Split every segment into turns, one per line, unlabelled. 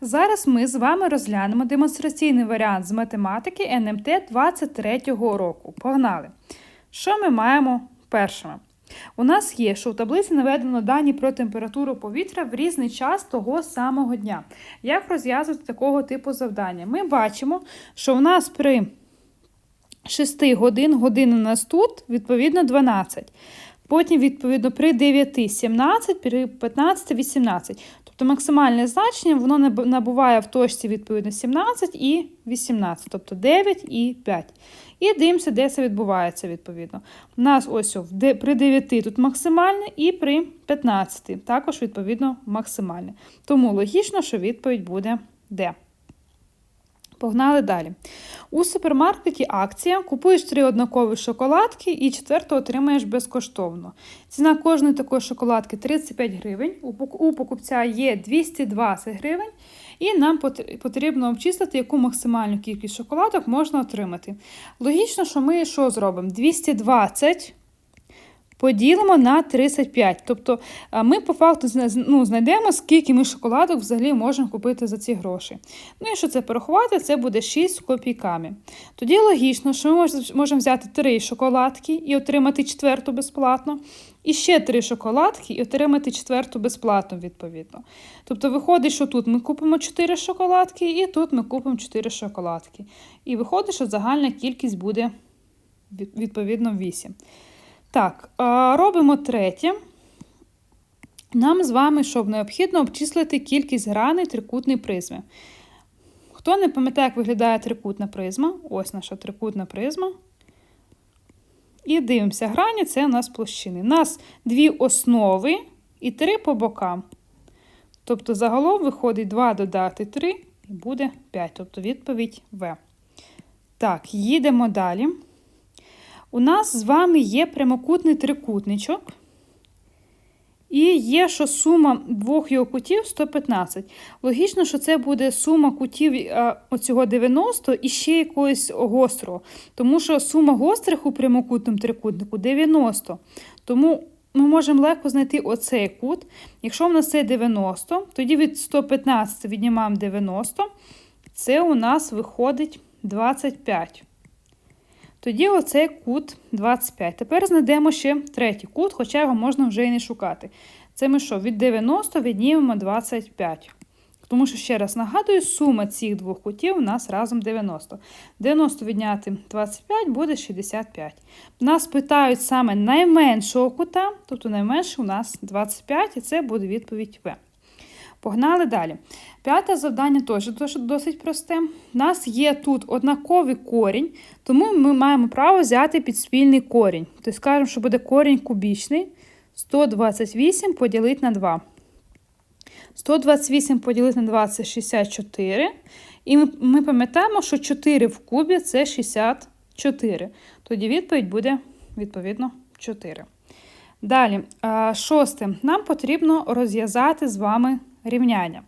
Зараз ми з вами розглянемо демонстраційний варіант з математики НМТ 23-го року. Погнали! Що ми маємо першими? У нас є, що в таблиці наведено дані про температуру повітря в різний час того самого дня. Як розв'язувати такого типу завдання? Ми бачимо, що в нас при 6 годин годин у нас тут, відповідно, 12. Потім, відповідно, при 9 17, при 15 18. Тобто максимальне значення воно набуває в точці відповідно 17 і 18, тобто 9 і 5. І дивимося, де це відбувається відповідно. У нас ось при 9 тут максимальне і при 15 також відповідно максимальне. Тому логічно, що відповідь буде де. Погнали далі. У супермаркеті акція. Купуєш три однакові шоколадки і четверту отримаєш безкоштовно. Ціна кожної такої шоколадки 35 гривень. У покупця є 220 гривень. І нам потрібно обчислити, яку максимальну кількість шоколадок можна отримати. Логічно, що ми що зробимо? 220 поділимо на 35. Тобто ми по факту ну, знайдемо, скільки ми шоколадок взагалі можемо купити за ці гроші. Ну і що це порахувати, це буде 6 з копійками. Тоді логічно, що ми можемо взяти 3 шоколадки і отримати четверту безплатно. І ще 3 шоколадки і отримати четверту безплатно, відповідно. Тобто виходить, що тут ми купимо 4 шоколадки, і тут ми купимо 4 шоколадки. І виходить, що загальна кількість буде відповідно 8. Так, робимо третє. Нам з вами, щоб необхідно обчислити кількість граней трикутної призми. Хто не пам'ятає, як виглядає трикутна призма? Ось наша трикутна призма. І дивимося, грані це у нас площини. У нас дві основи і три по бокам. Тобто загалом виходить 2 додати 3 і буде 5. Тобто відповідь В. Так, їдемо далі. У нас з вами є прямокутний трикутничок. І є, що сума двох його кутів 115. Логічно, що це буде сума кутів е, оцього 90 і ще якогось гострого. Тому що сума гострих у прямокутному трикутнику 90. Тому ми можемо легко знайти оцей кут. Якщо в нас це 90, тоді від 115 віднімаємо 90, це у нас виходить 25. Тоді оцей кут 25. Тепер знайдемо ще третій кут, хоча його можна вже і не шукати. Це ми що? Від 90 віднімемо 25. Тому що, ще раз нагадую, сума цих двох кутів у нас разом 90. 90 відняти 25 буде 65. Нас питають саме найменшого кута, тобто найменше у нас 25, і це буде відповідь В. Погнали далі. П'яте завдання теж досить просте. У нас є тут однаковий корінь, тому ми маємо право взяти підспільний корінь. Тобто скажемо, що буде корінь кубічний 128 поділити на 2. 128 поділити на 2 це 64. І ми, пам'ятаємо, що 4 в кубі це 64. Тоді відповідь буде, відповідно, 4. Далі, шосте. Нам потрібно розв'язати з вами рівняння.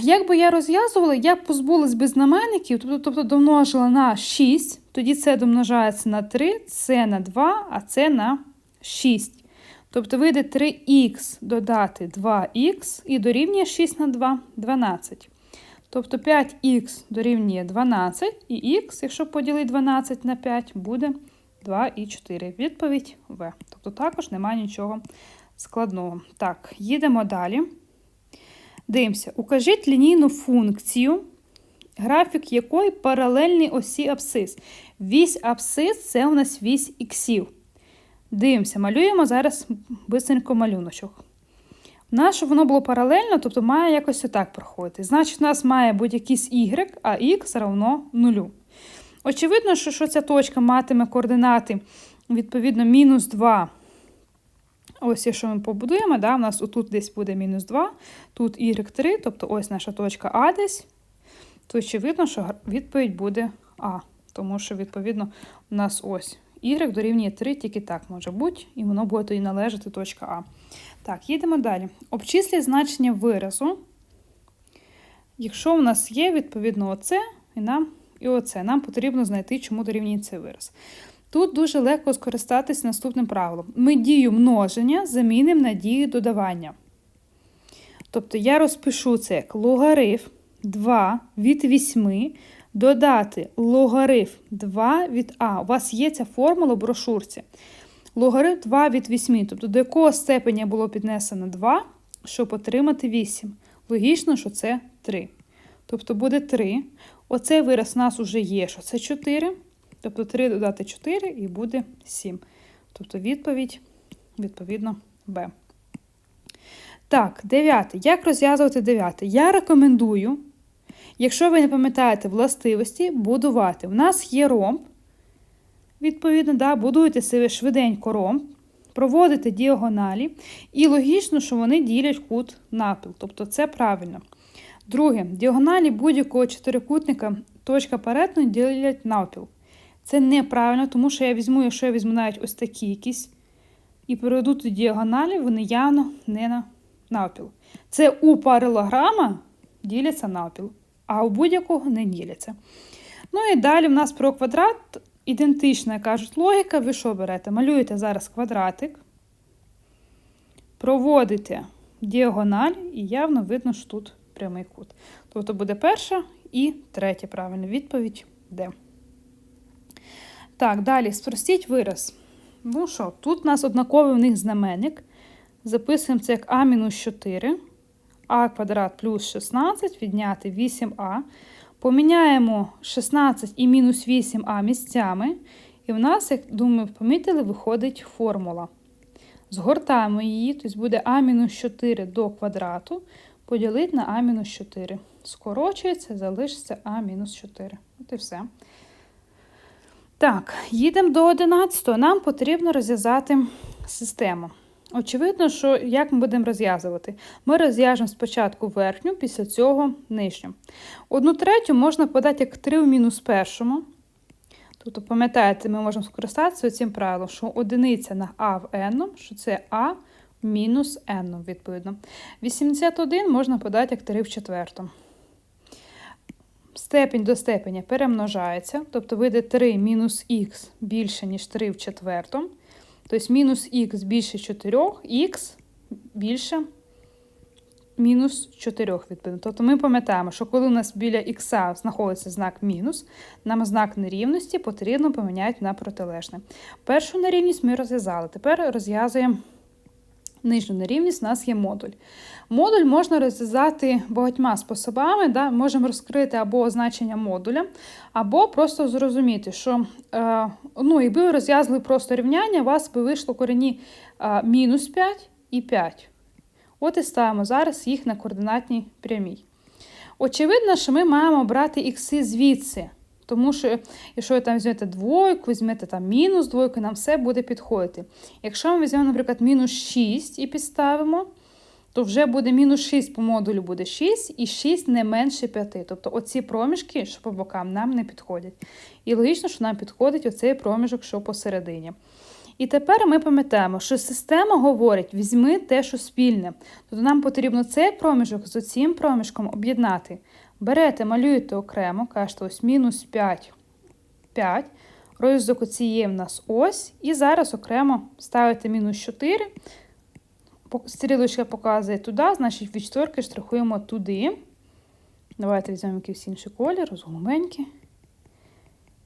Як би я розв'язувала, я позбулась би знаменників, тобто, тобто домножила на 6, тоді це домножається на 3, це на 2, а це на 6. Тобто вийде 3х додати 2х і дорівнює 6 на 2 12. Тобто 5х дорівнює 12, і х, якщо поділити 12 на 5, буде 2 і 4. Відповідь В. Тобто також немає нічого складного. Так, їдемо далі. Дивимося. Укажіть лінійну функцію, графік якої паралельний осі абсцис. Вісь абсцис це у нас вісь іксів. Дивимося, малюємо зараз бисенько малюночок. У воно було паралельно, тобто має якось отак проходити. Значить, у нас має бути якийсь y, а х равно нулю. Очевидно, що, що ця точка матиме координати відповідно мінус 2. Ось, якщо ми побудуємо, да, у нас отут десь буде мінус 2, тут y3, тобто ось наша точка А десь, то очевидно, що відповідь буде А. Тому що, відповідно, у нас ось y дорівнює 3, тільки так може бути, і воно буде тоді належати точка А. Так, їдемо далі. Обчисліть значення виразу. Якщо у нас є, відповідно, оце і нам і оце. Нам потрібно знайти, чому дорівнює цей вираз. Тут дуже легко скористатись наступним правилом. Ми дію множення замінимо на дію додавання. Тобто я розпишу це як логарифм 2 від 8 додати логарифм 2 від А. У вас є ця формула в брошурці. Логарифм 2 від 8. Тобто до якого степеня було піднесено 2, щоб отримати 8. Логічно, що це 3. Тобто буде 3. Оцей вираз у нас вже є, що це 4. Тобто 3 додати 4 і буде 7. Тобто відповідь, відповідно, Б. Так, дев'яте. Як розв'язувати дев'яте? Я рекомендую, якщо ви не пам'ятаєте властивості, будувати. У нас є ромб. Відповідно, да, будуєте себе швиденько ромб, проводите діагоналі, і логічно, що вони ділять кут напіл. Тобто це правильно. Друге, діагоналі будь-якого чотирикутника точка перетину ділять навпіл. Це неправильно, тому що я візьму, якщо я візьму навіть ось такі якісь, і переведу тут діагоналі, вони явно не на навпіл. Це у паралограма діляться навпіл, а у будь-якого не діляться. Ну і далі в нас про квадрат ідентична, кажуть, логіка. Ви що берете? Малюєте зараз квадратик, проводите діагональ, і явно видно, що тут прямий кут. Тобто буде перша і третя правильна відповідь Д. Так, далі спростіть вираз. Ну що, тут у нас однаковий у них знаменник. Записуємо це як А мінус 4, А квадрат плюс 16, відняти 8А. Поміняємо 16 і мінус 8а місцями. І в нас, як думаю, помітили, виходить формула. Згортаємо її, тобто буде а мінус 4 до квадрату поділити на а мінус 4. Скорочується, залишиться а мінус 4. От і все. Так, їдемо до 11. Нам потрібно розв'язати систему. Очевидно, що як ми будемо розв'язувати? Ми розв'яжемо спочатку верхню, після цього нижню. Одну третю можна подати як 3 в мінус першому. Тобто, пам'ятаєте, ми можемо скористатися цим правилом, що одиниця на А в n, що це А мінус n, відповідно. 81 можна подати як 3 в четвертому. Степень до степеня перемножається, тобто вийде 3 мінус х більше, ніж 3 в четвертому. Тобто мінус х більше 4, х більше мінус 4, відповідно. Тобто ми пам'ятаємо, що коли у нас біля х знаходиться знак мінус, нам знак нерівності потрібно поміняти на протилежне. Першу нерівність ми розв'язали. Тепер розв'язуємо нижню нерівність, у нас є модуль. Модуль можна розв'язати багатьма способами. Да? Можемо розкрити або значення модуля, або просто зрозуміти, що е, ну, якби ви розв'язали просто рівняння, у вас би вийшло корені е, мінус 5 і 5. От і ставимо зараз їх на координатній прямій. Очевидно, що ми маємо брати ікси звідси. Тому що, якщо ви там візьмете двойку, візьмете там мінус двойку, нам все буде підходити. Якщо ми візьмемо, наприклад, мінус 6 і підставимо, то вже буде мінус 6 по модулю буде 6, і 6 не менше 5. Тобто оці проміжки, що по бокам, нам не підходять. І логічно, що нам підходить оцей проміжок, що посередині. І тепер ми пам'ятаємо, що система говорить: візьми те, що спільне. Тобто нам потрібно цей проміжок з цим проміжком об'єднати. Берете, малюєте окремо, кажете, ось мінус 5, 5. Розв'язок цієї в нас ось. І зараз окремо ставите мінус 4. Стрілочка показує туди, значить від четверки штрихуємо туди. Давайте візьмемо якийсь інший колір, розгуменький.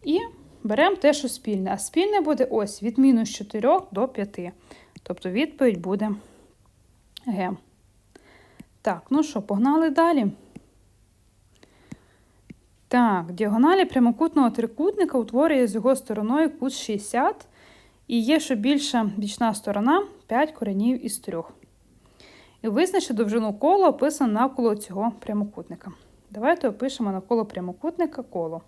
І беремо те, що спільне. А спільне буде ось від мінус 4 до 5. Тобто відповідь буде Г. Так, ну що, погнали далі. Так, діагоналі прямокутного трикутника утворює з його стороною кут 60. І є, що більша бічна сторона 5 коренів із 3. І визначить довжину кола описано навколо цього прямокутника. Давайте опишемо навколо прямокутника коло.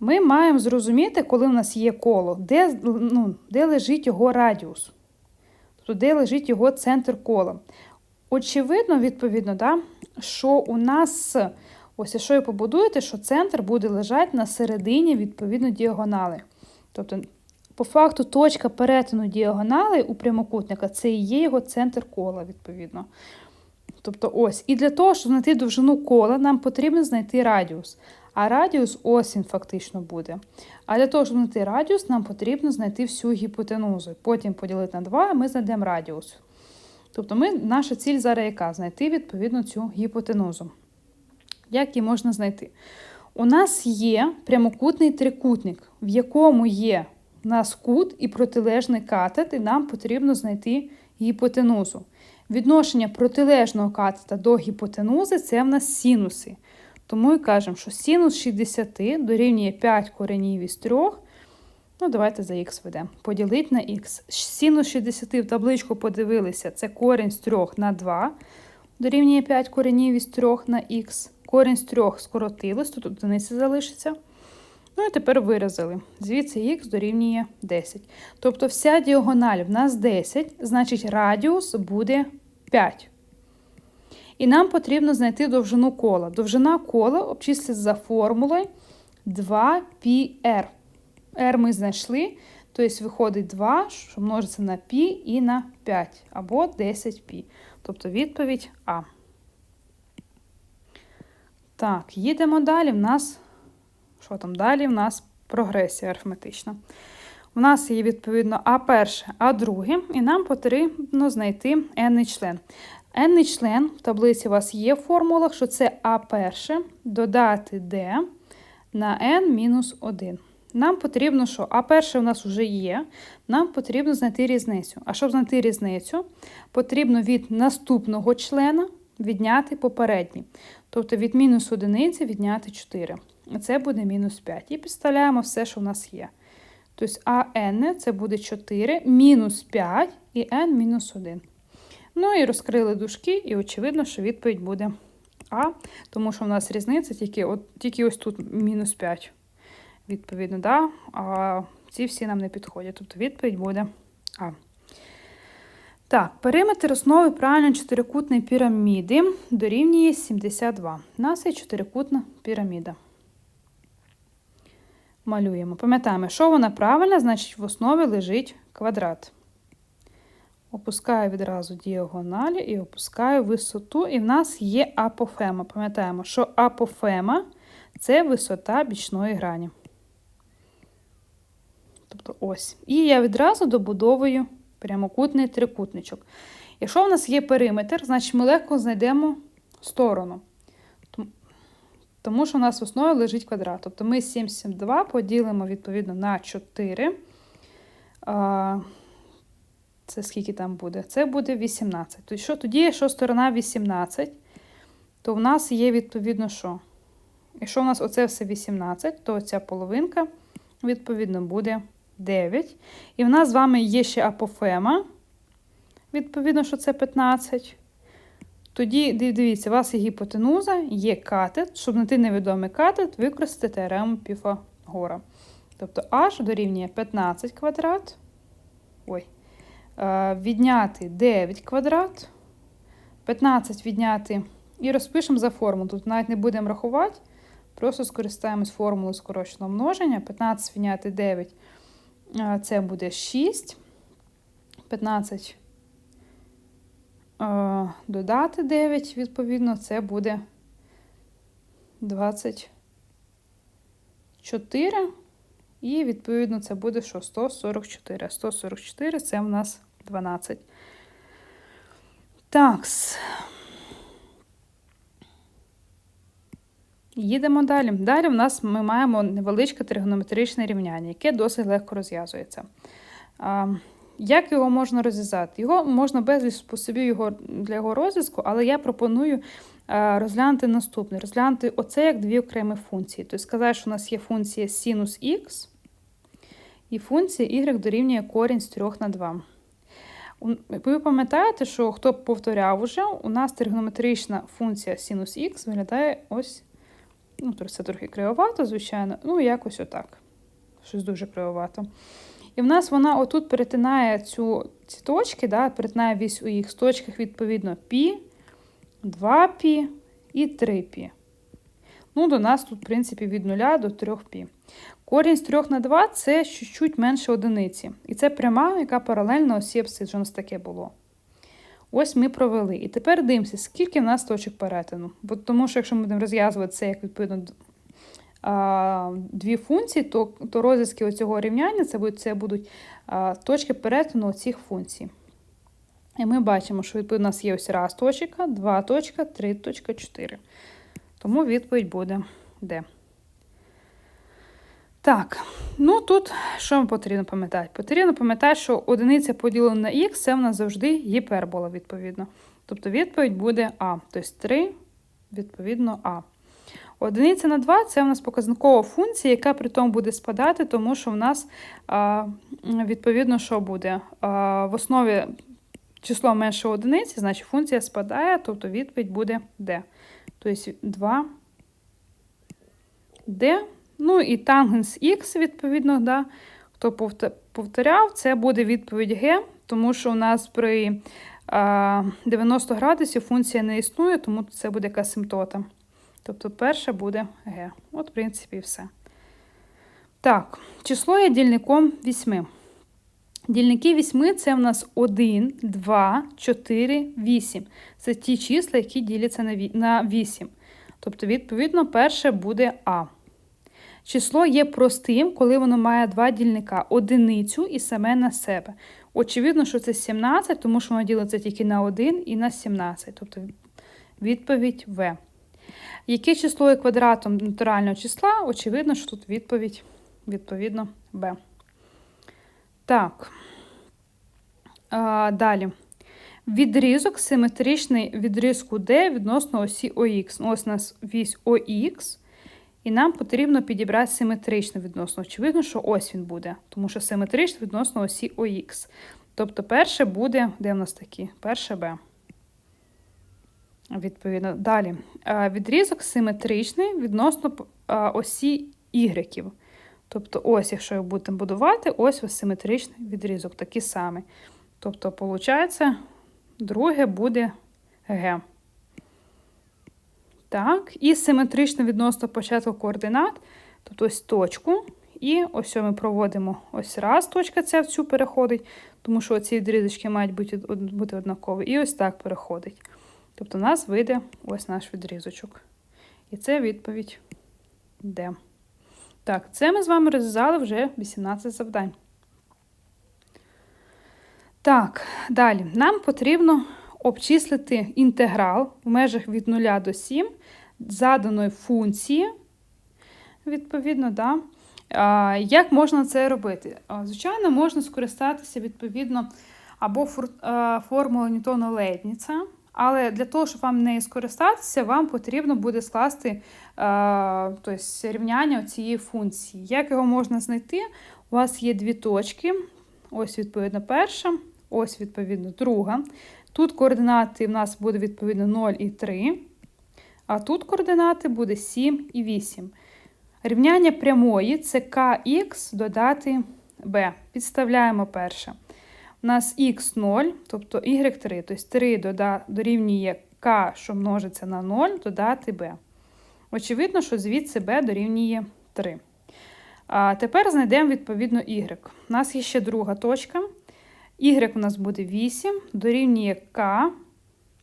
Ми маємо зрозуміти, коли в нас є коло, де ну, де лежить його радіус, тобто де лежить його центр кола. Очевидно, відповідно, да, що у нас, ось якщо ви побудуєте, що центр буде лежати на середині відповідно діагонали. Тобто, по факту, точка перетину діагонали у прямокутника це і є його центр кола, відповідно. Тобто ось. І для того, щоб знайти довжину кола, нам потрібно знайти радіус. А радіус ось він фактично буде. А для того, щоб знайти радіус, нам потрібно знайти всю гіпотенузу. Потім поділити на 2, ми знайдемо радіус. Тобто ми, наша ціль зараз яка? Знайти відповідно цю гіпотенузу. Як її можна знайти? У нас є прямокутний трикутник, в якому є у нас кут і протилежний катет, і нам потрібно знайти гіпотенузу. Відношення протилежного катета до гіпотенузи це в нас синуси. Тому і кажемо, що синус 60 дорівнює 5 коренів із 3. Ну, давайте за х ведемо. Поділити на х. Синус 60 в табличку подивилися, це корінь з 3 на 2. Дорівнює 5 коренів із 3 на х. Корінь з 3 скоротилось, тут одиниця залишиться. Ну і тепер виразили. Звідси х дорівнює 10. Тобто вся діагональ в нас 10, значить радіус буде 5. І нам потрібно знайти довжину кола. Довжина кола обчислиться за формулою 2πr. R ми знайшли, тобто виходить 2, що множиться на π і на 5, або 10π. Тобто відповідь А. Так, їдемо далі. В нас, що там далі? В нас прогресія арифметична. У нас є, відповідно, А перше, А друге, і нам потрібно знайти n член. n член в таблиці у вас є в формулах, що це А перше додати d на n мінус 1. Нам потрібно, що А перше у нас вже є, нам потрібно знайти різницю. А щоб знайти різницю, потрібно від наступного члена відняти попередній. Тобто від мінус одиниці відняти 4. Це буде мінус 5. І підставляємо все, що в нас є. Тобто АН це буде 4, мінус 5 і n мінус 1. Ну і розкрили дужки, і очевидно, що відповідь буде А, тому що в нас різниця тільки от, тільки ось тут мінус 5. Відповідно, да? а ці всі нам не підходять. Тобто відповідь буде А. Так, периметр основи правильно чотирикутної піраміди дорівнює 72. У нас є чотирикутна піраміда. Малюємо. Пам'ятаємо, що вона правильна, значить в основі лежить квадрат. Опускаю відразу діагоналі і опускаю висоту, і в нас є апофема. Пам'ятаємо, що апофема це висота бічної грані. Тобто ось. І я відразу добудовую прямокутний трикутничок. Якщо в нас є периметр, значить ми легко знайдемо сторону. Тому що в нас в основі лежить квадрат. Тобто ми 72 поділимо відповідно на 4. Це скільки там буде? Це буде 18. Тобто, що тоді, якщо сторона 18, то в нас є відповідно що? Якщо в нас оце все 18, то ця половинка, відповідно, буде 9. І в нас з вами є ще апофема. Відповідно, що це 15. Тоді, дивіться, у вас є гіпотенуза, є катет. Щоб знайти невідомий катет, використати теорему Піфагора. Тобто h дорівнює 15 квадрат. Ой. Е, відняти 9 квадрат. 15 відняти. І розпишемо за формулу. Тут навіть не будемо рахувати. Просто скористаємось формулою скороченого множення. 15 відняти 9 е, це буде 6. 15 е, додати 9, відповідно, це буде 24. І, відповідно, це буде що 144. 144 це в нас 12. Такс. Їдемо далі. Далі в нас ми маємо невеличке тригонометричне рівняння, яке досить легко розв'язується. Як його можна розв'язати? Його можна безліч способів його, для його розв'язку, але я пропоную розглянути наступне: розглянути оце як дві окремі функції. Тобто сказати, що у нас є функція синус х і функція y дорівнює корінь з 3 на 2. Ви пам'ятаєте, що хто повторяв уже, у нас тригонометрична функція синус х виглядає ось. Ну, це трохи кривовато, звичайно, ну, якось отак. Щось дуже кривовато. І в нас вона отут перетинає цю, ці точки, да, перетинає вісь у їх з точках, відповідно, пі, 2 пі і 3 пі. Ну, До нас тут, в принципі, від 0 до 3 пі. Корінь з 3 на 2 це чуть-чуть менше одиниці. І це пряма, яка паралельно осі що у нас таке було. Ось ми провели. І тепер дивимося, скільки в нас точок перетину. Бо Тому що, якщо ми будемо розв'язувати це як відповідно дві функції, то то розв'язки цього рівняння це будуть це будуть точки перетину цих функцій. І ми бачимо, що відповідно у нас є ось раз точка, два точка, три точка, чотири. Тому відповідь буде Д. Так, ну тут що потрібно пам'ятати? Потрібно пам'ятати, що одиниця поділена на х це в нас завжди гіпербола, відповідно. Тобто відповідь буде А. Тобто 3, відповідно, А. Одиниця на 2 це в нас показникова функція, яка при тому буде спадати, тому що в нас, відповідно, що буде? В основі число менше одиниці, значить функція спадає, тобто відповідь буде D. Тобто 2 D. Ну і тангенс Х, відповідно, да, хто повторяв, це буде відповідь Г, тому що у нас при 90 градусів функція не існує, тому це буде якась симптота. Тобто перше буде Г. От, в принципі, і все. Так, число є дільником 8. Дільники 8 це в нас 1, 2, 4, 8. Це ті числа, які діляться на 8. Тобто, відповідно, перше буде А. Число є простим, коли воно має два дільника одиницю і саме на себе. Очевидно, що це 17, тому що воно ділиться тільки на 1 і на 17. Тобто відповідь В. Яке число є квадратом натурального числа? Очевидно, що тут відповідь, відповідно, Б. Так. А, Далі. Відрізок симетричний відрізку D відносно осі ОХ. Ось у нас вісь ОХ. І нам потрібно підібрати симетрично відносно. Очевидно, що ось він буде, тому що симетрично відносно осі ОХ. Тобто, перше буде, де в нас такі? Перше Б. Відповідно, далі. Відрізок симетричний відносно осі Y. Тобто, ось, якщо його будемо будувати, ось ось симетричний відрізок, такий самий. Тобто, виходить, друге буде Г. Так, і симетрично відносно початку координат, тобто ось точку. І ось ми проводимо ось раз, точка ця в цю переходить, тому що ці відрізочки мають бути бути однакові. І ось так переходить. Тобто, у нас вийде ось наш відрізочок. І це відповідь Д. Так, це ми з вами розв'язали вже 18 завдань. Так, далі. Нам потрібно обчислити інтеграл в межах від 0 до 7 заданої функції. Відповідно, да. Як можна це робити? Звичайно, можна скористатися відповідно або формулою ньютона лейбніца але для того, щоб вам нею скористатися, вам потрібно буде скласти тобто, рівняння цієї функції. Як його можна знайти? У вас є дві точки. Ось, відповідно, перша, ось, відповідно, друга. Тут координати в нас буде, відповідно, 0 і 3. А тут координати буде 7 і 8. Рівняння прямої це kx додати b. Підставляємо перше. У нас х0, тобто y3, тобто 3 дорівнює k, що множиться на 0, додати b. Очевидно, що звідси b дорівнює 3. А Тепер знайдемо відповідно y. У нас є ще друга точка. Y у нас буде 8, дорівнює k,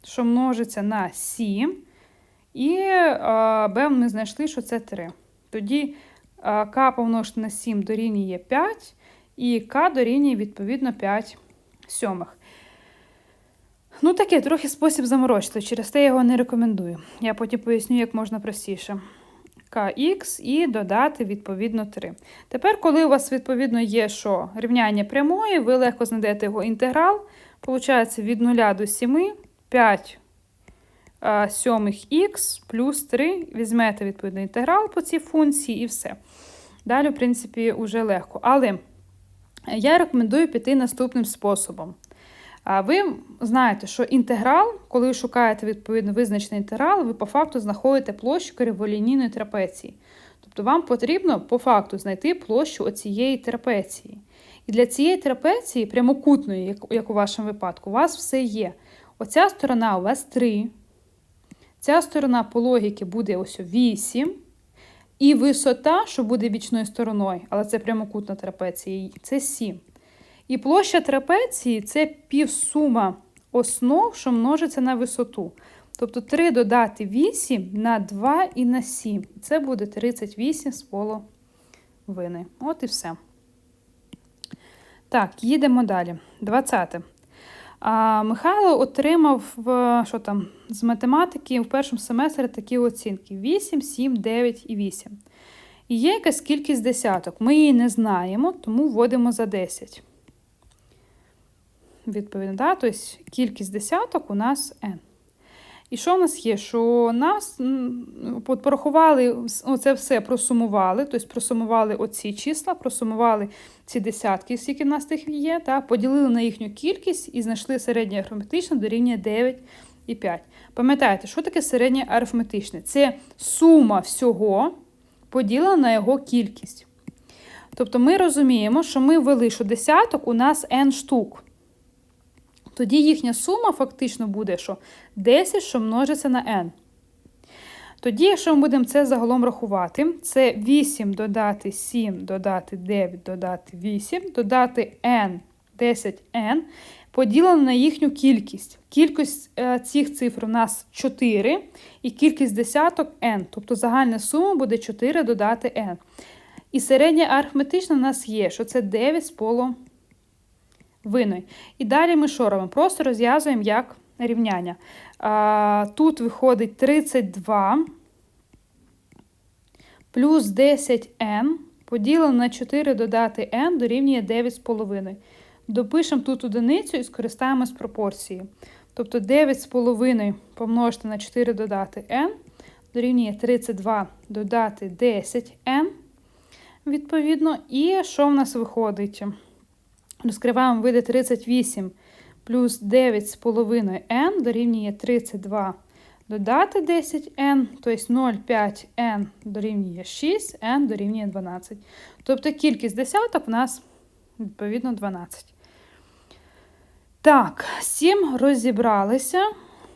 що множиться на 7. І b ми знайшли, що це 3. Тоді k помножити на 7 дорівнює 5, і k дорівнює відповідно 5 сьомих. Ну, таке, трохи спосіб заморочити, через те я його не рекомендую. Я потім поясню, як можна простіше. КХ і додати, відповідно, 3. Тепер, коли у вас, відповідно, є що рівняння прямої, ви легко знайдете його інтеграл. Получається від 0 до 7, 5 сьомих х плюс 3. Візьмете, відповідно, інтеграл по цій функції і все. Далі, в принципі, вже легко. Але. Я рекомендую піти наступним способом. Ви знаєте, що інтеграл, коли ви шукаєте відповідно визначений інтеграл, ви по факту знаходите площу криволінійної трапеції. Тобто вам потрібно по факту знайти площу оцієї трапеції. І для цієї трапеції, прямокутної, як у вашому випадку, у вас все є. Оця сторона у вас 3. Ця сторона по логіки буде ось 8. І висота, що буде бічною стороною, але це прямокутна трапеція, це 7. І площа трапеції це півсума основ, що множиться на висоту. Тобто 3 додати 8 на 2 і на 7. Це буде 38 з половини. От і все. Так, їдемо далі. 20. А Михайло отримав що там, з математики в першому семестрі такі оцінки: 8, 7, 9 і 8. І є якась кількість десяток. Ми її не знаємо, тому вводимо за 10. Відповідно, да? тобто кількість десяток у нас n. І що в нас є? Що нас порахували оце все, просумували, тобто просумували оці числа, просумували ці десятки, скільки в нас тих є, та, поділили на їхню кількість і знайшли середнє арифметичне дорівнює 9 і 5. Пам'ятаєте, що таке середнє арифметичне? Це сума всього поділена на його кількість. Тобто ми розуміємо, що ми ввели, що десяток у нас n штук. Тоді їхня сума фактично буде, що 10, що множиться на n. Тоді, якщо ми будемо це загалом рахувати, це 8 додати 7, додати 9, додати 8, додати n, 10n, поділено на їхню кількість. Кількість е, цих цифр у нас 4 і кількість десяток n. Тобто загальна сума буде 4 додати n. І середня арифметична у нас є, що це 9 з полу виною. І далі ми що робимо? Просто розв'язуємо як рівняння. А, Тут виходить 32 плюс 10n поділено на 4 додати n дорівнює 9,5. Допишемо тут одиницю і скористаємось пропорцією. Тобто 9,5 помножити на 4 додати n дорівнює 32 додати 10n. Відповідно, і що в нас виходить? Розкриваємо види 38 плюс 9,5n дорівнює 32 додати 10n, тобто 0,5n дорівнює 6, n дорівнює 12. Тобто кількість десяток у нас відповідно 12. Так, 7 розібралися.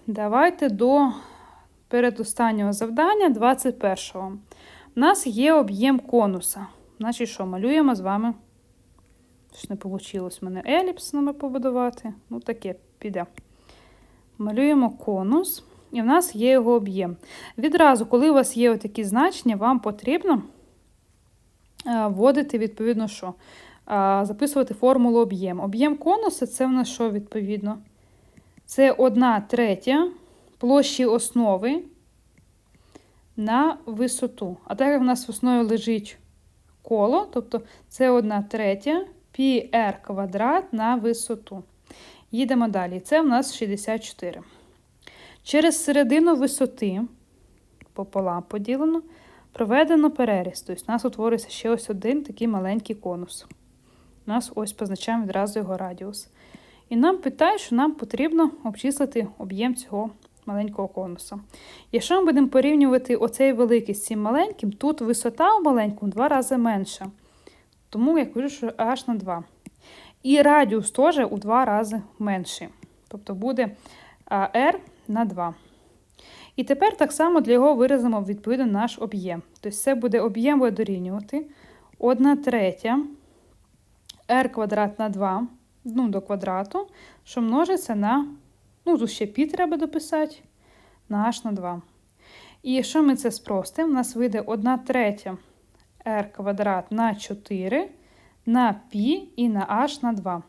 Давайте до передостаннього завдання 21-го. У нас є об'єм конуса. Значить, що, малюємо з вами. Щось не вийшло в мене еліпс нами побудувати. Ну, таке піде. Малюємо конус, і в нас є його об'єм. Відразу, коли у вас є такі значення, вам потрібно е, вводити, відповідно, що? Записувати формулу об'єм. Об'єм конуса це в нас що відповідно? Це 1 третя площі основи на висоту. А так як в нас в основі лежить коло, тобто це 1 третя πr квадрат на висоту. Їдемо далі. Це в нас 64. Через середину висоти, пополам поділено, проведено переріз. Тобто у нас утворюється ще ось один такий маленький конус. У нас ось позначаємо відразу його радіус. І нам питають, що нам потрібно обчислити об'єм цього маленького конуса. Якщо ми будемо порівнювати оцей великий з цим маленьким, тут висота у маленькому два рази менша. Тому я кажу, що аж на 2. І радіус теж у 2 рази менший. Тобто буде R на 2. І тепер так само для його виразимо відповідно наш об'єм. Тобто це буде об'єм буде дорівнювати 1 третя r квадрат на 2 ну, до квадрату, що множиться на, ну, тут ще пі треба дописати, на h на 2. І якщо ми це спростимо, у нас вийде 1 третя r квадрат на 4 на π і на h на 2.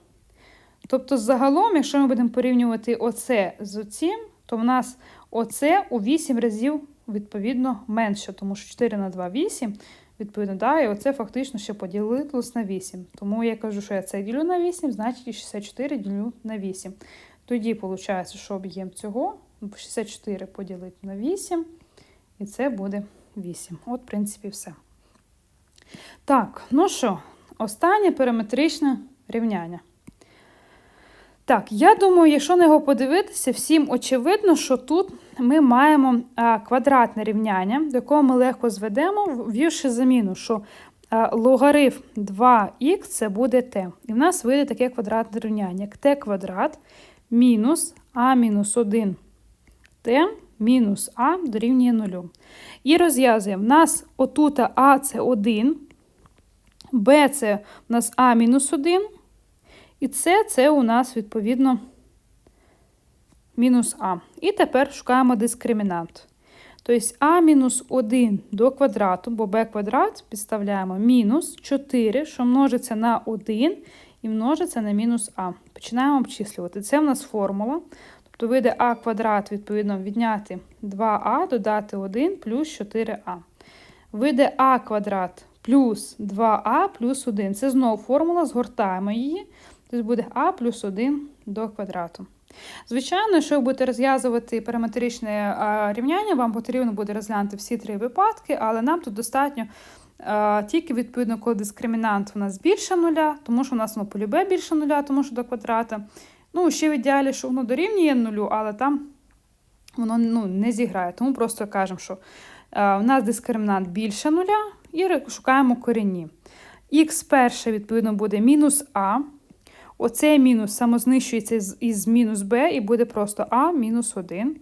Тобто, загалом, якщо ми будемо порівнювати оце з оцім, то в нас оце у 8 разів, відповідно, менше, тому що 4 на 2 8, відповідно, да, і оце фактично ще поділилось на 8. Тому я кажу, що я це ділю на 8, значить і 64 ділю на 8. Тоді, виходить, що об'єм цього 64 поділити на 8, і це буде 8. От, в принципі, все. Так, ну що, останнє периметричне рівняння. Так, я думаю, якщо на його подивитися, всім очевидно, що тут ми маємо квадратне рівняння, до якого ми легко зведемо, ввівши заміну, що а, логарифм 2х це буде t. І в нас вийде таке квадратне рівняння, як t квадрат мінус а мінус 1 t мінус а дорівнює 0. І розв'язуємо. В нас отут а це 1, Б це у нас А мінус 1. І С це у нас, відповідно, мінус А. І тепер шукаємо дискримінант. Тобто А мінус 1 до квадрату, бо Б квадрат підставляємо мінус 4, що множиться на 1, і і множиться на мінус а. Починаємо обчислювати. Це в нас формула. Тобто вийде а квадрат, відповідно, відняти 2а, додати 1 плюс 4а. Вийде а квадрат плюс 2а плюс 1. Це знову формула, згортаємо її. Тобто буде а плюс 1 до квадрату. Звичайно, якщо ви будете розв'язувати параметричне рівняння, вам потрібно буде розглянути всі три випадки, але нам тут достатньо тільки відповідно, коли дискримінант у нас більше нуля, тому що у нас воно полюбе більше нуля, тому що до квадрата. Ну, ще в ідеалі, що воно дорівнює нулю, але там воно ну, не зіграє. Тому просто кажемо, що а, у нас дискримінант більше нуля і шукаємо корінні. Х перше, відповідно, буде мінус А. Оцей мінус самознищується із, мінус b і буде просто а мінус 1.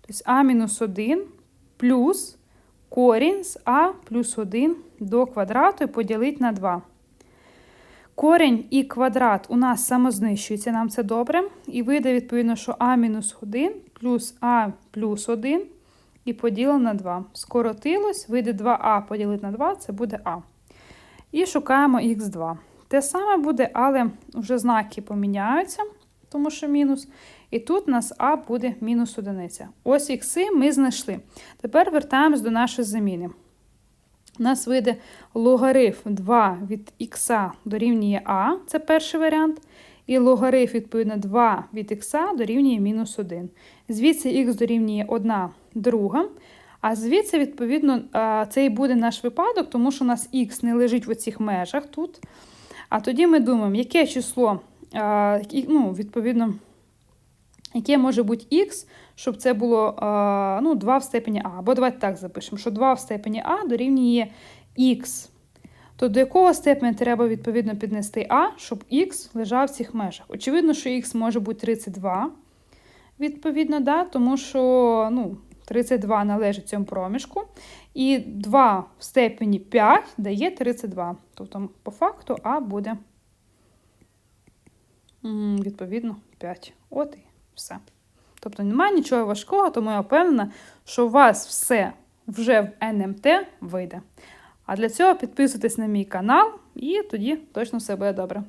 Тобто а мінус 1 плюс корінь з а плюс 1 до квадрату і поділити на 2. Корінь і квадрат у нас самознищується, нам це добре. І вийде, відповідно, що а мінус 1 плюс а плюс 1 і поділено на 2. Скоротилось, вийде 2а поділити на 2, це буде а. І шукаємо х2. Те саме буде, але вже знаки поміняються, тому що мінус. І тут у нас А буде мінус одиниця. Ось ікси ми знайшли. Тепер вертаємось до нашої заміни. У нас вийде логарифм 2 від х дорівнює А, це перший варіант. І логарифм, відповідно, 2 від х дорівнює мінус 1. Звідси х дорівнює 1 друга. А звідси, відповідно, це і буде наш випадок, тому що у нас х не лежить в оцих межах тут. А тоді ми думаємо, яке число, ну, відповідно, яке може бути х, щоб це було ну, 2 в степені А. Або давайте так запишемо, що 2 в степені А дорівнює х. То до якого степеня треба відповідно піднести А, щоб х лежав в цих межах? Очевидно, що х може бути 32, відповідно, да? тому що ну, 32 належить цьому проміжку. І 2 в степені 5 дає 32. Тобто, по факту, А буде, відповідно, 5. От і все. Тобто немає нічого важкого, тому я впевнена, що у вас все вже в НМТ вийде. А для цього підписуйтесь на мій канал, і тоді точно все буде добре.